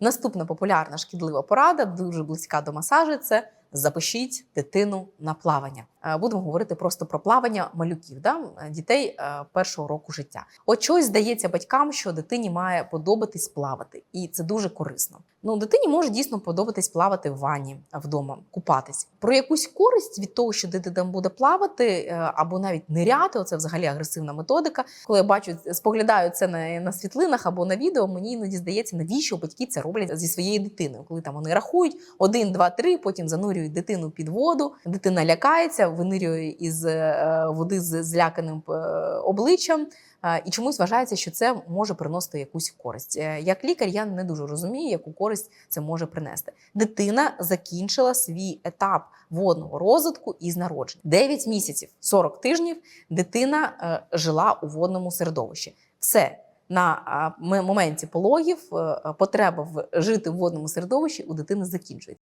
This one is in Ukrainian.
Наступна популярна шкідлива порада, дуже близька до масажу. Це запишіть дитину на плавання. Е, Будемо говорити просто про плавання малюків, да? е, дітей е, першого року життя. От чогось здається батькам, що дитині має подобатись плавати, і це дуже корисно. Ну, дитині може дійсно подобатись плавати в ванні вдома, купатись. Про якусь користь від того, що дитина буде плавати або навіть ниряти, оце взагалі агресивна методика. Коли я бачу, споглядаю це на, на світлинах або на відео, мені іноді здається, навіщо батьки це роблять зі своєю дитиною, коли там вони рахують один, два, три, потім занурюють дитину під воду. Дитина лякається, винирює із е, води з зляканим е, обличчям. Е, І чомусь вважається, що це може приносити якусь користь. Як лікар, я не дуже розумію, яку користь це може принести. Дитина закінчила свій етап водного розвитку із народження. 9 місяців, 40 тижнів дитина жила у водному середовищі. Все. На моменті пологів потреба в жити в водному середовищі у дитини закінчується.